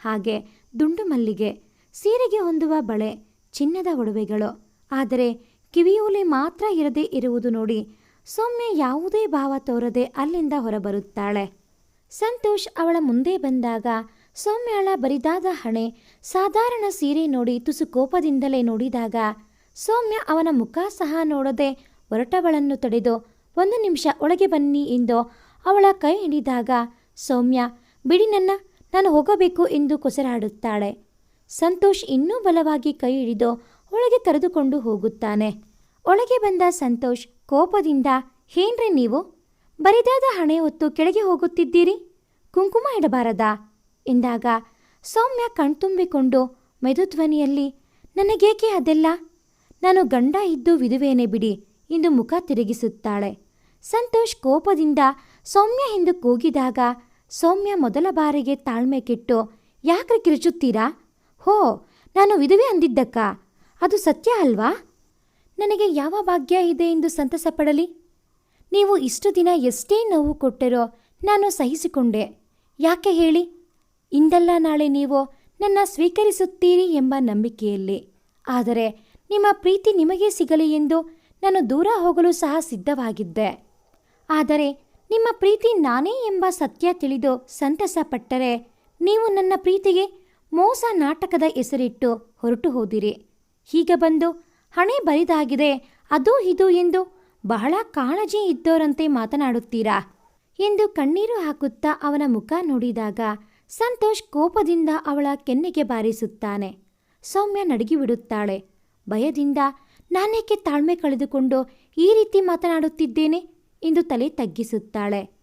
ಹಾಗೆ ದುಂಡು ಮಲ್ಲಿಗೆ, ಸೀರೆಗೆ ಹೊಂದುವ ಬಳೆ, ಚಿನ್ನದ ಒಡವೆಗಳು. ಆದರೆ ಕಿವಿಯೋಲೆ ಮಾತ್ರ ಇರದೇ ಇರುವುದು ನೋಡಿ ಸೌಮ್ಯ ಯಾವುದೇ ಭಾವ ತೋರದೆ ಅಲ್ಲಿಂದ ಹೊರಬರುತ್ತಾಳೆ. ಸಂತೋಷ್ ಅವಳ ಮುಂದೆ ಬಂದಾಗ ಸೌಮ್ಯಳ ಬರಿದಾದ ಹಣೆ, ಸಾಧಾರಣ ಸೀರೆ ನೋಡಿ ತುಸು ಕೋಪದಿಂದಲೇ ನೋಡಿದಾಗ ಸೌಮ್ಯ ಅವನ ಮುಖ ಸಹ ನೋಡದೆ ಹೊರಟವಳನ್ನು ತಡೆದು ಒಂದು ನಿಮಿಷ ಒಳಗೆ ಬನ್ನಿ ಎಂದು ಅವಳ ಕೈ ಹಿಡಿದಾಗ, ಸೌಮ್ಯ, ಬಿಡಿ ನನ್ನ, ನಾನು ಹೋಗಬೇಕು ಎಂದು ಕೊಸರಾಡುತ್ತಾಳೆ. ಸಂತೋಷ್ ಇನ್ನೂ ಬಲವಾಗಿ ಕೈ ಹಿಡಿದು ಒಳಗೆ ಕರೆದುಕೊಂಡು ಹೋಗುತ್ತಾನೆ. ಒಳಗೆ ಬಂದ ಸಂತೋಷ್ ಕೋಪದಿಂದ, ಏನ್ರಿ ನೀವು? ಬರಿದಾದ ಹಣೆ ಹೊತ್ತು ಕೆಳಗೆ ಹೋಗುತ್ತಿದ್ದೀರಿ? ಕುಂಕುಮ ಇಡಬಾರದಾ? ಎಂದಾಗ, ಸೌಮ್ಯ ಕಣ್ತುಂಬಿಕೊಂಡು ಮೆದುಧ್ವನಿಯಲ್ಲಿ ನನಗೇಕೆ ಅದೆಲ್ಲ? ನಾನು ಗಂಡ ಇದ್ದು ವಿಧುವೇನೆ ಬಿಡಿ. ಎಂದು ಮುಖ ತಿರುಗಿಸುತ್ತಾಳೆ. ಸಂತೋಷ್ ಕೋಪದಿಂದ ಸೌಮ್ಯ ಎಂದು ಕೂಗಿದಾಗ ಸೌಮ್ಯ ಮೊದಲ ಬಾರಿಗೆ ತಾಳ್ಮೆ ಕೆಟ್ಟು ಯಾಕೆ ಕಿರುಚುತ್ತೀರಾ? ಹೋ, ನಾನು ವಿಧವೆ ಅಂದಿದ್ದಕ್ಕ. ಅದು ಸತ್ಯ ಅಲ್ವಾ? ನನಗೆ ಯಾವ ಭಾಗ್ಯ ಇದೆ ಎಂದು ಸಂತಸ ಪಡಲಿ? ನೀವು ಇಷ್ಟು ದಿನ ಎಷ್ಟೇ ನೋವು ಕೊಟ್ಟರೋ ನಾನು ಸಹಿಸಿಕೊಂಡೆ. ಯಾಕೆ ಹೇಳಿ? ಇಂದಲ್ಲ ನಾಳೆ ನೀವು ನನ್ನ ಸ್ವೀಕರಿಸುತ್ತೀರಿ ಎಂಬ ನಂಬಿಕೆಯಲ್ಲಿ. ಆದರೆ ನಿಮ್ಮ ಪ್ರೀತಿ ನಿಮಗೆ ಸಿಗಲಿ ಎಂದು ನಾನು ದೂರ ಹೋಗಲು ಸಹ ಸಿದ್ಧವಾಗಿದ್ದೆ. ಆದರೆ ನಿಮ್ಮ ಪ್ರೀತಿ ನಾನೇ ಎಂಬ ಸತ್ಯ ತಿಳಿದು ಸಂತಸ ಪಟ್ಟರೆ ನೀವು ನನ್ನ ಪ್ರೀತಿಗೆ ಮೋಸ ನಾಟಕದ ಹೆಸರಿಟ್ಟು ಹೊರಟು ಹೋದಿರಿ. ಹೀಗ ಬಂದು ಹಣೆ ಬರಿದಾಗಿದೆ, ಅದು ಇದು ಎಂದು ಬಹಳ ಕಾಳಜಿ ಇದ್ದೋರಂತೆ ಮಾತನಾಡುತ್ತೀರಾ? ಎಂದು ಕಣ್ಣೀರು ಹಾಕುತ್ತಾ ಅವನ ಮುಖ ನೋಡಿದಾಗ ಸಂತೋಷ್ ಕೋಪದಿಂದ ಅವಳ ಕೆನ್ನೆಗೆ ಬಾರಿಸುತ್ತಾನೆ. ಸೌಮ್ಯ ನಡುಗಿಬಿಡುತ್ತಾಳೆ. ಭಯದಿಂದ ನಾನೇಕೆ ತಾಳ್ಮೆ ಕಳೆದುಕೊಂಡು ಈ ರೀತಿ ಮಾತನಾಡುತ್ತಿದ್ದೇನೆ? ಎಂದು ತಲೆ ತಗ್ಗಿಸುತ್ತಾಳೆ.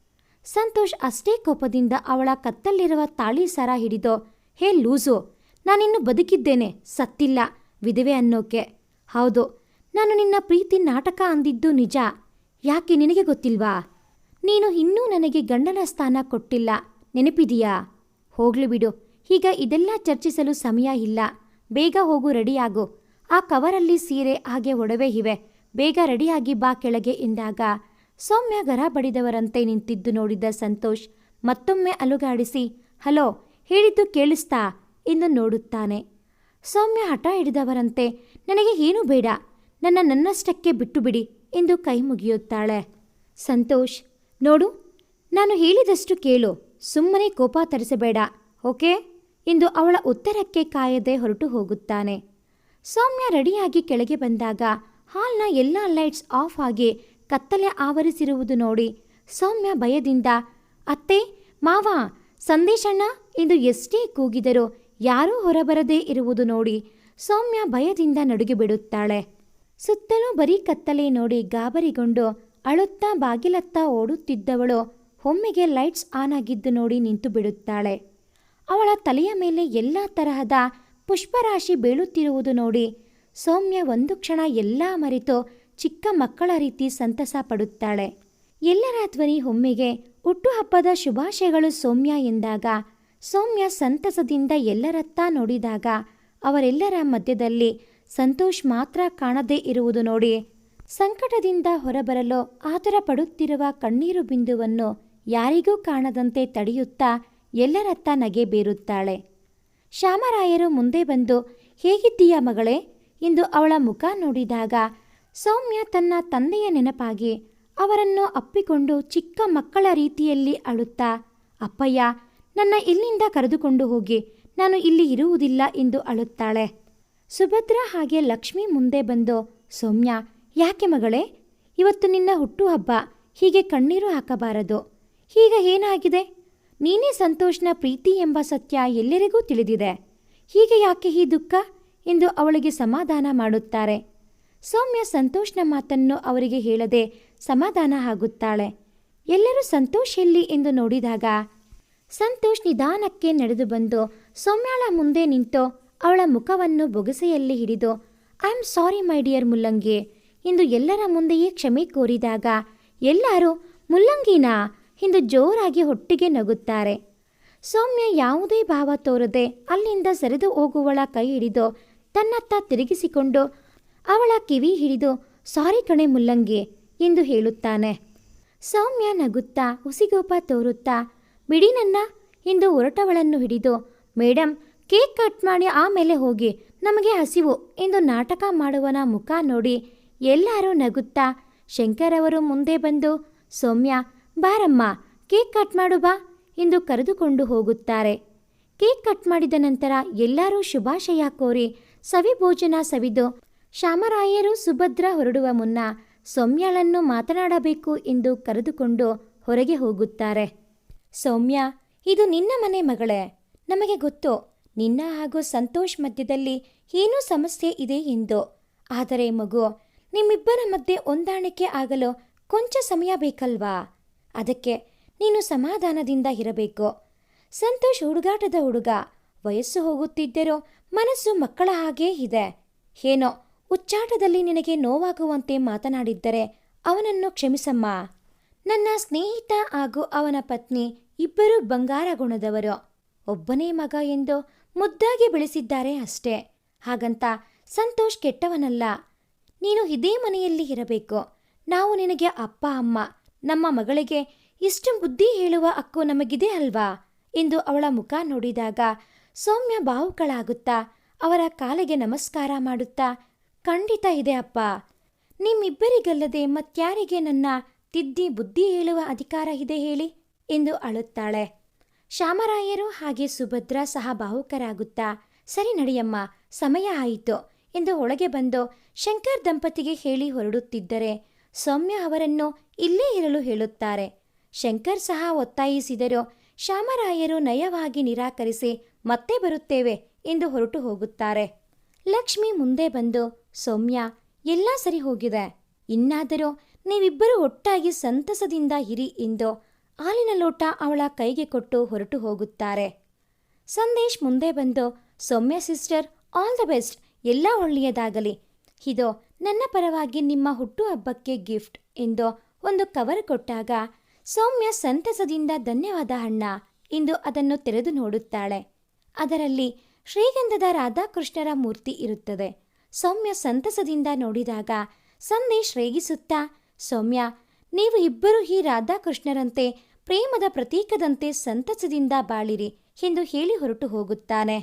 ಸಂತೋಷ್ ಅಷ್ಟೇ ಕೋಪದಿಂದ ಅವಳ ಕತ್ತಲ್ಲಿರುವ ತಾಳಿ ಸರ ಹಿಡಿದೋ, ಹೇ ಲೂಸು, ನಾನಿನ್ನು ಬದುಕಿದ್ದೇನೆ, ಸತ್ತಿಲ್ಲ, ವಿಧವೆ ಅನ್ನೋಕೆ. ಹೌದು, ನಾನು ನಿನ್ನ ಪ್ರೀತಿ ನಾಟಕ ಅಂದಿದ್ದು ನಿಜ. ಯಾಕೆ ನಿನಗೆ ಗೊತ್ತಿಲ್ವಾ? ನೀನು ಇನ್ನೂ ನನಗೆ ಗಂಡನ ಸ್ಥಾನ ಕೊಟ್ಟಿಲ್ಲ. ನೆನಪಿದೆಯಾ? ಹೋಗ್ಲಿ ಬಿಡು. ಈಗ ಇದೆಲ್ಲ ಚರ್ಚಿಸಲು ಸಮಯ ಇಲ್ಲ. ಬೇಗ ಹೋಗು, ರೆಡಿಯಾಗು. ಆ ಕವರಲ್ಲಿ ಸೀರೆ ಹಾಗೆ ಒಡವೆ ಇವೆ. ಬೇಗ ರೆಡಿಯಾಗಿ ಬಾ ಕೆಳಗೆ ಎಂದಾಗ, ಸೌಮ್ಯ ಗರ ಬಡಿದವರಂತೆ ನಿಂತಿದ್ದು ನೋಡಿದ ಸಂತೋಷ್ ಮತ್ತೊಮ್ಮೆ ಅಲುಗಾಡಿಸಿ, ಹಲೋ, ಹೇಳಿದ್ದು ಕೇಳಿಸ್ತಾ? ಎಂದು ನೋಡುತ್ತಾನೆ. ಸೌಮ್ಯ ಹಠ ಹಿಡಿದವರಂತೆ, ನನಗೆ ಏನೂ ಬೇಡ, ನನ್ನ ನನ್ನಷ್ಟಕ್ಕೆ ಬಿಟ್ಟು ಬಿಡಿ ಎಂದು ಕೈ ಮುಗಿಯುತ್ತಾಳೆ. ಸಂತೋಷ್, ನೋಡು, ನಾನು ಹೇಳಿದಷ್ಟು ಕೇಳು, ಸುಮ್ಮನೆ ಕೋಪ ತರಿಸಬೇಡ, ಓಕೆ? ಎಂದು ಅವಳ ಉತ್ತರಕ್ಕೆ ಕಾಯದೆ ಹೊರಟು ಹೋಗುತ್ತಾನೆ. ಸೌಮ್ಯ ರೆಡಿಯಾಗಿ ಕೆಳಗೆ ಬಂದಾಗ ಹಾಲ್ನ ಎಲ್ಲ ಲೈಟ್ಸ್ ಆಫ್ ಆಗಿ ಕತ್ತಲೆ ಆವರಿಸಿರುವುದು ನೋಡಿ ಸೌಮ್ಯ ಭಯದಿಂದ, ಅತ್ತೆ, ಮಾವ ಸಂದೇಶಣ್ಣ ಎಂದು ಎಷ್ಟೇ ಕೂಗಿದರೂ ಯಾರೂ ಹೊರಬರದೇ ಇರುವುದು ನೋಡಿ ಸೌಮ್ಯ ಭಯದಿಂದ ನಡುಗಿಬಿಡುತ್ತಾಳೆ ಸುತ್ತಲೂ ಬರೀ ಕತ್ತಲೆ ನೋಡಿ ಗಾಬರಿಗೊಂಡು ಅಳುತ್ತಾ ಬಾಗಿಲತ್ತ ಓಡುತ್ತಿದ್ದವಳು ಒಮ್ಮೆಗೆ ಲೈಟ್ಸ್ ಆನ್ ಆಗಿದ್ದು ನೋಡಿ ನಿಂತು ಬಿಡುತ್ತಾಳೆ. ಅವಳ ತಲೆಯ ಮೇಲೆ ಎಲ್ಲ ತರಹದ ಪುಷ್ಪರಾಶಿ ಬೀಳುತ್ತಿರುವುದು ನೋಡಿ. ಸೌಮ್ಯ ಒಂದು ಕ್ಷಣ ಎಲ್ಲ ಮರೆತು ಚಿಕ್ಕ ಮಕ್ಕಳ ರೀತಿ ಸಂತಸ ಪಡುತ್ತಾಳೆ. ಎಲ್ಲರ ಧ್ವನಿ ಒಮ್ಮೆಗೆ ಹುಟ್ಟುಹಬ್ಬದ ಶುಭಾಶಯಗಳು ಸೌಮ್ಯ ಎಂದಾಗ, ಸೌಮ್ಯ ಸಂತಸದಿಂದ ಎಲ್ಲರತ್ತ ನೋಡಿದಾಗ ಅವರೆಲ್ಲರ ಮಧ್ಯದಲ್ಲಿ ಸಂತೋಷ್ ಮಾತ್ರ ಕಾಣದೇ ಇರುವುದು ನೋಡಿ. ಸಂಕಟದಿಂದ ಹೊರಬರಲು ಆತುರ ಪಡುತ್ತಿರುವ ಕಣ್ಣೀರು ಬಿಂದುವನ್ನು ಯಾರಿಗೂ ಕಾಣದಂತೆ ತಡೆಯುತ್ತಾ ಎಲ್ಲರತ್ತ ನಗೆ ಬೀರುತ್ತಾಳೆ. ಶ್ಯಾಮರಾಯರು ಮುಂದೆ ಬಂದು, ಹೇಗಿದ್ದೀಯಾ ಮಗಳೇ? ಎಂದು ಅವಳ ಮುಖ ನೋಡಿದಾಗ, ಸೌಮ್ಯ ತನ್ನ ತಂದೆಯ ನೆನಪಾಗಿ ಅವರನ್ನು ಅಪ್ಪಿಕೊಂಡು ಚಿಕ್ಕ ಮಕ್ಕಳ ರೀತಿಯಲ್ಲಿ ಅಳುತ್ತಾ, ಅಪ್ಪಯ್ಯ, ನನ್ನ ಇಲ್ಲಿಂದ ಕರೆದುಕೊಂಡು ಹೋಗಿ, ನಾನು ಇಲ್ಲಿ ಇರುವುದಿಲ್ಲ ಎಂದು ಅಳುತ್ತಾಳೆ. ಸುಭದ್ರ ಹಾಗೆ ಲಕ್ಷ್ಮಿ ಮುಂದೆ ಬಂದು, ಸೌಮ್ಯ, ಯಾಕೆ ಮಗಳೇ? ಇವತ್ತು ನಿನ್ನ ಹುಟ್ಟುಹಬ್ಬ, ಹೀಗೆ ಕಣ್ಣೀರು ಹಾಕಬಾರದು. ಈಗ ಏನಾಗಿದೆ? ನೀನೇ ಸಂತೋಷ್ನ ಪ್ರೀತಿ ಎಂಬ ಸತ್ಯ ಎಲ್ಲರಿಗೂ ತಿಳಿದಿದೆ. ಹೀಗೆ ಯಾಕೆ ಈ ದುಃಖ? ಎಂದು ಅವಳಿಗೆ ಸಮಾಧಾನ ಮಾಡುತ್ತಾರೆ. ಸೌಮ್ಯ ಸಂತೋಷ್ನ ಮಾತನ್ನು ಅವರಿಗೆ ಹೇಳದೆ ಸಮಾಧಾನ ಆಗುತ್ತಾಳೆ. ಎಲ್ಲರೂ ಸಂತೋಷ್ ಎಲ್ಲಿ ಎಂದು ನೋಡಿದಾಗ ಸಂತೋಷ್ ನಿಧಾನಕ್ಕೆ ನಡೆದು ಬಂದು ಸೌಮ್ಯಾಳ ಮುಂದೆ ನಿಂತು ಅವಳ ಮುಖವನ್ನು ಬೊಗಸೆಯಲ್ಲಿ ಹಿಡಿದು, I am sorry, my dear mullangi ಎಂದು ಎಲ್ಲರ ಮುಂದೆಯೇ ಕ್ಷಮೆ ಕೋರಿದಾಗ, ಎಲ್ಲರೂ ಮುಲ್ಲಂಗಿನಾ? ಎಂದು ಜೋರಾಗಿ ಹೊಟ್ಟಿಗೆ ನಗುತ್ತಾರೆ. ಸೌಮ್ಯ ಯಾವುದೇ ಭಾವ ತೋರದೆ ಅಲ್ಲಿಂದ ಸರಿದು ಹೋಗುವಳ ಕೈ ಹಿಡಿದು ತನ್ನತ್ತ ತಿರುಗಿಸಿಕೊಂಡು ಅವಳ ಕಿವಿ ಹಿಡಿದು, ಸಾರಿ ಕಣೆ ಮುಲ್ಲಂಗಿ ಎಂದು ಹೇಳುತ್ತಾನೆ. ಸೌಮ್ಯ ನಗುತ್ತಾ ಹುಸಿಗೋಪ ತೋರುತ್ತಾ, ಬಿಡಿ ನನ್ನ ಎಂದು ಹೊರಟವಳನ್ನು ಹಿಡಿದು ಮೇಡಮ್ ಕೇಕ್ ಕಟ್ ಮಾಡಿ ಆಮೇಲೆ ಹೋಗಿ, ನಮಗೆ ಹಸಿವು ಎಂದು ನಾಟಕ ಮಾಡುವನ ಮುಖ ನೋಡಿ ಎಲ್ಲರೂ ನಗುತ್ತಾ ಶಂಕರವರು ಮುಂದೆ ಬಂದು, ಸೌಮ್ಯ ಬಾರಮ್ಮ, ಕೇಕ್ ಕಟ್ ಮಾಡು ಬಾ ಎಂದು ಕರೆದುಕೊಂಡು ಹೋಗುತ್ತಾರೆ. ಕೇಕ್ ಕಟ್ ಮಾಡಿದ ನಂತರ ಎಲ್ಲರೂ ಶುಭಾಶಯ ಕೋರಿ ಸವಿ ಭೋಜನ ಸವಿದು ಶ್ಯಾಮರಾಯರು ಸುಭದ್ರ ಹೊರಡುವ ಮುನ್ನ ಸೌಮ್ಯಳನ್ನು ಮಾತನಾಡಬೇಕು ಎಂದು ಕರೆದುಕೊಂಡು ಹೊರಗೆ ಹೋಗುತ್ತಾರೆ. ಸೌಮ್ಯ, ಇದು ನಿನ್ನ ಮನೆ ಮಗಳೇ? ನಮಗೆ ಗೊತ್ತು, ನಿನ್ನ ಹಾಗೂ ಸಂತೋಷ್ ಮಧ್ಯದಲ್ಲಿ ಏನೂ ಸಮಸ್ಯೆ ಇದೆ ಎಂದು. ಆದರೆ ಮಗು, ನಿಮ್ಮಿಬ್ಬರ ಮಧ್ಯೆ ಹೊಂದಾಣಿಕೆ ಆಗಲು ಕೊಂಚ ಸಮಯ ಬೇಕಲ್ವಾ? ಅದಕ್ಕೆ ನೀನು ಸಮಾಧಾನದಿಂದ ಇರಬೇಕು. ಸಂತೋಷ್ ಹುಡುಗಾಟದ ಹುಡುಗ, ವಯಸ್ಸು ಹೋಗುತ್ತಿದ್ದರೂ ಮನಸ್ಸು ಮಕ್ಕಳ ಹಾಗೇ ಇದೆ. ಏನೋ ಉಚ್ಚಾಟದಲ್ಲಿ ನಿನಗೆ ನೋವಾಗುವಂತೆ ಮಾತನಾಡಿದ್ದರೆ ಅವನನ್ನು ಕ್ಷಮಿಸಮ್ಮ. ನನ್ನ ಸ್ನೇಹಿತ ಹಾಗೂ ಅವನ ಪತ್ನಿ ಇಬ್ಬರು ಬಂಗಾರ ಗುಣದವರು ಒಬ್ಬನೇ ಮಗ ಎಂದು ಮುದ್ದಾಗಿ ಬೆಳೆಸಿದ್ದಾರೆ ಅಷ್ಟೇ. ಹಾಗಂತ ಸಂತೋಷ್ ಕೆಟ್ಟವನಲ್ಲ. ನೀನು ಇದೇ ಮನೆಯಲ್ಲಿ ಇರಬೇಕು. ನಾವು ನಿನಗೆ ಅಪ್ಪ, ಅಮ್ಮ ನಮ್ಮ ಮಗಳಿಗೆ ಇಷ್ಟು ಬುದ್ಧಿ ಹೇಳುವ ಹಕ್ಕು ನಮಗಿದೆ ಅಲ್ವಾ? ಎಂದು ಅವಳ ಮುಖ ನೋಡಿದಾಗ ಸೌಮ್ಯ ಬಾವುಗಳಾಗುತ್ತಾ ಅವರ ಕಾಲಿಗೆ ನಮಸ್ಕಾರ ಮಾಡುತ್ತಾ, ಖಂಡಿತ ಇದೆ ಅಪ್ಪ. ನಿಮ್ಮಿಬ್ಬರಿಗಲ್ಲದೆ ಮತ್ಯಾರಿಗೆ ನನ್ನ ತಿದ್ದಿ ಬುದ್ಧಿ ಹೇಳುವ ಅಧಿಕಾರ ಇದೆ ಹೇಳಿ? ಎಂದು ಅಳುತ್ತಾಳೆ. ಶ್ಯಾಮರಾಯರು ಹಾಗೆ ಸುಭದ್ರ ಸಹ ಬಾಹುಕರಾಗುತ್ತಾ, ಸರಿ ನಡೆಯಮ್ಮ, ಸಮಯ ಆಯಿತು ಎಂದು ಒಳಗೆ ಬಂದು ಶಂಕರ್ ದಂಪತಿಗೆ ಹೇಳಿ ಹೊರಡುತ್ತಿದ್ದರೆ ಸೌಮ್ಯ ಅವರನ್ನು ಇಲ್ಲೇ ಇರಲು ಹೇಳುತ್ತಾರೆ. ಶಂಕರ್ ಸಹ ಒತ್ತಾಯಿಸಿದರು, ಶ್ಯಾಮರಾಯರು ನಯವಾಗಿ ನಿರಾಕರಿಸಿ ಮತ್ತೆ ಬರುತ್ತೇವೆ ಎಂದು ಹೊರಟು ಹೋಗುತ್ತಾರೆ. ಲಕ್ಷ್ಮಿ ಮುಂದೆ ಬಂದು, ಸೌಮ್ಯ, ಎಲ್ಲ ಸರಿ ಹೋಗಿದೆ. ಇನ್ನಾದರೂ ನೀವಿಬ್ಬರೂ ಒಟ್ಟಾಗಿ ಸಂತಸದಿಂದ ಇರಿ ಎಂದು ಹಾಲಿನ ಲೋಟ ಅವಳ ಕೈಗೆ ಕೊಟ್ಟು ಹೊರಟು ಹೋಗುತ್ತಾರೆ. ಸಂದೇಶ್ ಮುಂದೆ ಬಂದು, Soumya sister, all the best, ಎಲ್ಲ ಒಳ್ಳೆಯದಾಗಲಿ. ಇದು ನನ್ನ ಪರವಾಗಿ ನಿಮ್ಮ ಹುಟ್ಟುಹಬ್ಬಕ್ಕೆ ಗಿಫ್ಟ್ ಎಂದು ಒಂದು ಕವರ್ ಕೊಟ್ಟಾಗ, ಸೌಮ್ಯ ಸಂತಸದಿಂದ ಧನ್ಯವಾದ ಅಣ್ಣ ಎಂದು ಅದನ್ನು ತೆರೆದು ನೋಡುತ್ತಾಳೆ. ಅದರಲ್ಲಿ ಶ್ರೀಗಂಧದ ರಾಧಾಕೃಷ್ಣರ ಮೂರ್ತಿ ಇರುತ್ತದೆ. ಸೌಮ್ಯ ಸಂತಸದಿಂದ ನೋಡಿದಾಗ ಸಂದೇಶ್ ರೇಗಿಸುತ್ತಾ ಸೌಮ್ಯ, ನೀವು ಇಬ್ಬರು ಈ ರಾಧಾಕೃಷ್ಣರಂತೆ ಪ್ರೇಮದ ಪ್ರತೀಕದಂತೆ ಸಂತಸದಿಂದ ಬಾಳಿರಿ ಎಂದು ಹೇಳಿ ಹೊರಟು ಹೋಗುತ್ತಾನೆ.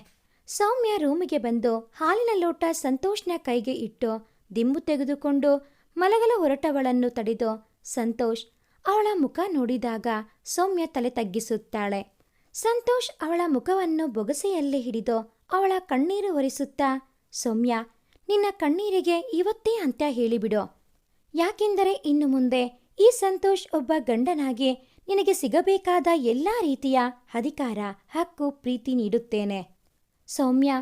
ಸೌಮ್ಯ ರೂಮಿಗೆ ಬಂದು ಹಾಲಿನ ಲೋಟ ಸಂತೋಷ್ನ ಕೈಗೆ ಇಟ್ಟು ದಿಂಬು ತೆಗೆದುಕೊಂಡು ಮಲಗಲು ಹೊರಟವಳನ್ನು ತಡೆದು ಸಂತೋಷ್ ಅವಳ ಮುಖ ನೋಡಿದಾಗ ಸೌಮ್ಯ ತಲೆ ತಗ್ಗಿಸುತ್ತಾಳೆ. ಸಂತೋಷ್ ಅವಳ ಮುಖವನ್ನು ಬೊಗಸೆಯಲ್ಲಿ ಹಿಡಿದು ಅವಳ ಕಣ್ಣೀರು ಒರೆಸುತ್ತಾ, ಸೌಮ್ಯ, ನಿನ್ನ ಕಣ್ಣೀರಿಗೆ ಇವತ್ತೇ ಅಂತ್ಯ ಹೇಳಿಬಿಡು. ಯಾಕೆಂದರೆ ಇನ್ನು ಮುಂದೆ ಈ ಸಂತೋಷ್ ಒಬ್ಬ ಗಂಡನಾಗಿ ನಿನಗೆ ಸಿಗಬೇಕಾದ ಎಲ್ಲ ರೀತಿಯ ಅಧಿಕಾರ, ಹಕ್ಕು, ಪ್ರೀತಿ ನೀಡುತ್ತೇನೆ. ಸೌಮ್ಯ,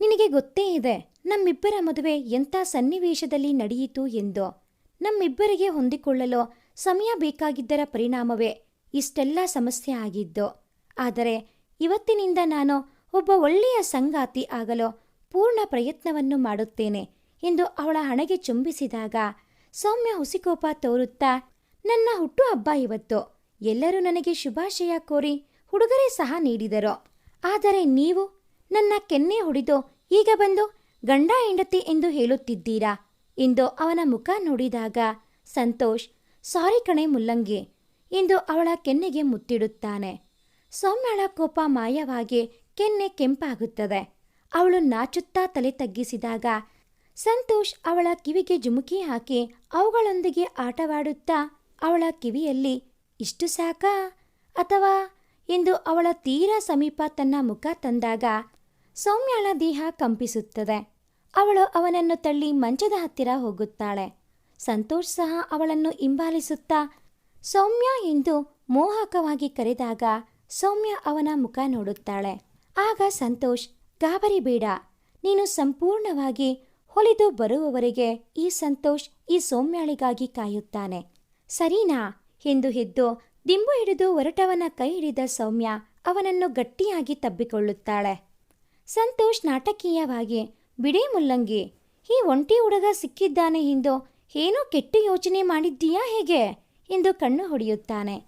ನಿನಗೆ ಗೊತ್ತೇ ಇದೆ. ನಮ್ಮಿಬ್ಬರ ಮದುವೆ ಎಂಥ ಸನ್ನಿವೇಶದಲ್ಲಿ ನಡೆಯಿತು ಎಂದು? ನಮ್ಮಿಬ್ಬರಿಗೆ ಹೊಂದಿಕೊಳ್ಳಲು ಸಮಯ ಬೇಕಾಗಿದ್ದರ ಪರಿಣಾಮವೇ ಇಷ್ಟೆಲ್ಲ ಸಮಸ್ಯೆ ಆಗಿದ್ದು. ಆದರೆ ಇವತ್ತಿನಿಂದ ನಾನು ಒಬ್ಬ ಒಳ್ಳೆಯ ಸಂಗಾತಿ ಆಗಲು ಪೂರ್ಣ ಪ್ರಯತ್ನವನ್ನು ಮಾಡುತ್ತೇನೆ ಎಂದು ಅವಳ ಹಣೆಗೆ ಚುಂಬಿಸಿದಾಗ ಸೌಮ್ಯ ಹುಸಿಕೋಪ ತೋರುತ್ತಾ, ನನ್ನ ಹುಟ್ಟುಹಬ್ಬ ಇವತ್ತು. ಎಲ್ಲರೂ ನನಗೆ ಶುಭಾಶಯ ಕೋರಿ ಹುಡುಗರೇ ಸಹ ನೀಡಿದರು. ಆದರೆ ನೀವು ನನ್ನ ಕೆನ್ನೆ ಹೊಡೆದು ಈಗ ಬಂದು ಗಂಡ ಹೆಂಡತಿ ಎಂದು ಹೇಳುತ್ತಿದ್ದೀರಾ? ಎಂದು ಅವನ ಮುಖ ನೋಡಿದಾಗ ಸಂತೋಷ್, ಸಾರಿ ಕಣೆ ಮುಲ್ಲಂಗಿ ಎಂದು ಅವಳ ಕೆನ್ನೆಗೆ ಮುತ್ತಿಡುತ್ತಾನೆ. ಸೌಮ್ಯಳ ಕೋಪ ಮಾಯವಾಗಿ ಕೆನ್ನೆ ಕೆಂಪಾಗುತ್ತದೆ. ಅವಳು ನಾಚುತ್ತಾ ತಲೆ ತಗ್ಗಿಸಿದಾಗ ಸಂತೋಷ್ ಅವಳ ಕಿವಿಗೆ ಜುಮುಕಿ ಹಾಕಿ ಅವುಗಳೊಂದಿಗೆ ಆಟವಾಡುತ್ತಾ ಅವಳ ಕಿವಿಯಲ್ಲಿ, ಇಷ್ಟು ಸಾಕಾ? ಅಥವಾ? ಎಂದು ಅವಳ ತೀರಾ ಸಮೀಪ ತನ್ನ ಮುಖ ತಂದಾಗ ಸೌಮ್ಯಳ ದೇಹ ಕಂಪಿಸುತ್ತದೆ. ಅವಳು ಅವನನ್ನು ತಳ್ಳಿ ಮಂಚದ ಹತ್ತಿರ ಹೋಗುತ್ತಾಳೆ. ಸಂತೋಷ್ ಸಹ ಅವಳನ್ನು ಹಿಂಬಾಲಿಸುತ್ತಾ ಸೌಮ್ಯ ಎಂದು ಮೋಹಕವಾಗಿ ಕರೆದಾಗ ಸೌಮ್ಯ ಅವನ ಮುಖ ನೋಡುತ್ತಾಳೆ. ಆಗ ಸಂತೋಷ್ ಗಾಬರಿ ಬೇಡ ನೀನು ಸಂಪೂರ್ಣವಾಗಿ ಹೊಲಿದು ಬರುವವರೆಗೆ ಈ ಸಂತೋಷ್ ಈ ಸೌಮ್ಯಾಳಿಗಾಗಿ ಕಾಯುತ್ತಾನೆ. ಸರಿನಾ ಎಂದು ಎದ್ದು ದಿಂಬು ಹಿಡಿದು ಒರಟವನ ಕೈ ಹಿಡಿದ ಸೌಮ್ಯ ಅವನನ್ನು ಗಟ್ಟಿಯಾಗಿ ತಬ್ಬಿಕೊಳ್ಳುತ್ತಾಳೆ. ಸಂತೋಷ್ ನಾಟಕೀಯವಾಗಿ ಬಿಡೇ ಮುಲ್ಲಂಗಿ, ಈ ಒಂಟಿ ಹುಡುಗ ಸಿಕ್ಕಿದ್ದಾನೆ ಎಂದು ಏನೋ ಕೆಟ್ಟ ಯೋಚನೆ ಮಾಡಿದ್ದೀಯಾ ಹೇಗೆ? ಎಂದು ಕಣ್ಣು ಹೊಡೆಯುತ್ತಾನೆ.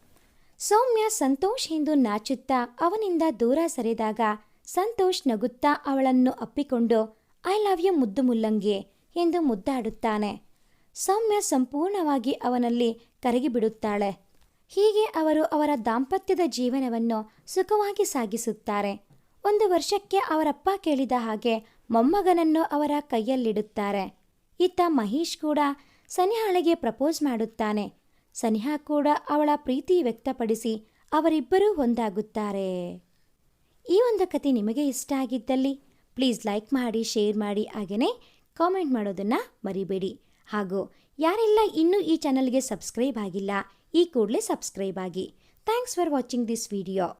ಸೌಮ್ಯ ಸಂತೋಷ್ ಎಂದು ನಾಚುತ್ತಾ ಅವನಿಂದ ದೂರ ಸರಿದಾಗ ಸಂತೋಷ್ ನಗುತ್ತಾ ಅವಳನ್ನು ಅಪ್ಪಿಕೊಂಡು, ಐ ಲವ್ ಯು ಮುದ್ದು ಮುಲ್ಲಂಗಿ ಎಂದು ಮುದ್ದಾಡುತ್ತಾನೆ. ಸೌಮ್ಯ ಸಂಪೂರ್ಣವಾಗಿ ಅವನಲ್ಲಿ ಕರಗಿಬಿಡುತ್ತಾಳೆ. ಹೀಗೆ ಅವರು ಅವರ ದಾಂಪತ್ಯದ ಜೀವನವನ್ನು ಸುಖವಾಗಿ ಸಾಗಿಸುತ್ತಾರೆ. ಒಂದು ವರ್ಷಕ್ಕೆ ಅವರಪ್ಪ ಕೇಳಿದ ಹಾಗೆ ಮೊಮ್ಮಗನನ್ನು ಅವರ ಕೈಯಲ್ಲಿಡುತ್ತಾರೆ. ಇತ್ತ ಮಹೇಶ್ ಕೂಡ ಸನಿಹಾಳಿಗೆ ಪ್ರಪೋಸ್ ಮಾಡುತ್ತಾನೆ. ಸನಿಹಾ ಕೂಡ ಅವಳ ಪ್ರೀತಿ ವ್ಯಕ್ತಪಡಿಸಿ ಅವರಿಬ್ಬರೂ ಒಂದಾಗುತ್ತಾರೆ. ಈ ಒಂದು ಕತೆ ನಿಮಗೆ ಇಷ್ಟ ಆಗಿದ್ದಲ್ಲಿ ಪ್ಲೀಸ್ ಲೈಕ್ ಮಾಡಿ, ಶೇರ್ ಮಾಡಿ, ಹಾಗೆಯೇ ಕಾಮೆಂಟ್ ಮಾಡೋದನ್ನು ಮರಿಬೇಡಿ. ಹಾಗೂ ಯಾರೆಲ್ಲ ಇನ್ನೂ ಈ ಚಾನಲ್ಗೆ ಸಬ್ಸ್ಕ್ರೈಬ್ ಆಗಿಲ್ಲ, ಈ ಕೂಡಲೇ ಸಬ್ಸ್ಕ್ರೈಬ್ ಆಗಿ. Thanks for watching this video.